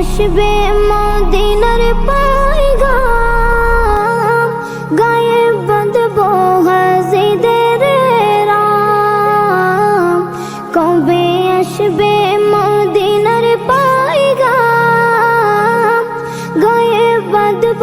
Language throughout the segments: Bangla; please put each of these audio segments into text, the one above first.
আসবে মদিনার পাইগাম গায়ে বাঁধব হাজিদের রাম। কবে আসবে মদিনার পাইগাম গায়ে বাঁধব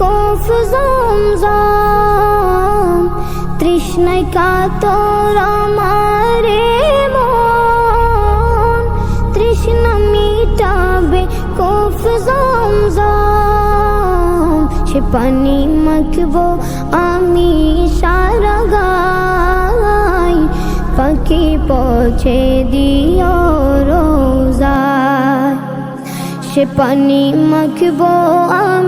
কফ জমজম তৃষ্ণায় কাতর আমারে মন তৃষ্ণা মিটাবে কফ জমজম সে পানি মাখবো আমি সারা গাই পাখি পৌঁছে দিও রোজা সে পানি মাখবো আমি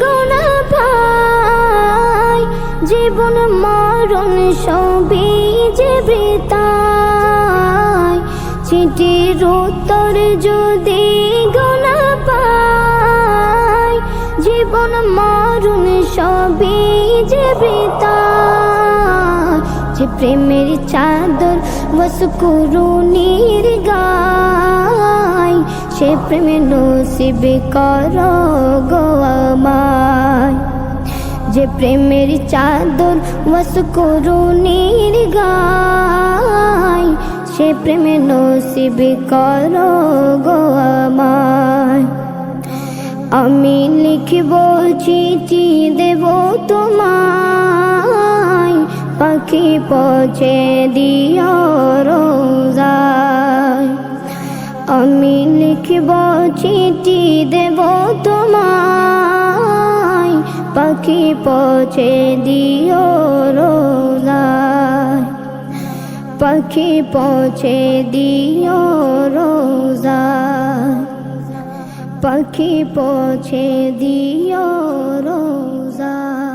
চিঠির উত্তর যদি গোনা পাই, জীবন মরণ সবই যে যে প্রেমের চাদর বস করুণীর গায়, সে প্রেমে নসিব কর গো আমায়। যে প্রেমের চাদর বস করুণীর গায় সে প্রেমে নসিব কর গো আমায়। আমি লিখব চিঠি দেব তোমায়। পাখি পৌঁছে দিও রোজায়। আমি লিখব চিঠি দেব তোমায়। পাখি পচে দিও রোজায়। পাখি পৌঁছে দিও রোজা। পাখি পৌঁছে দিও রোজা।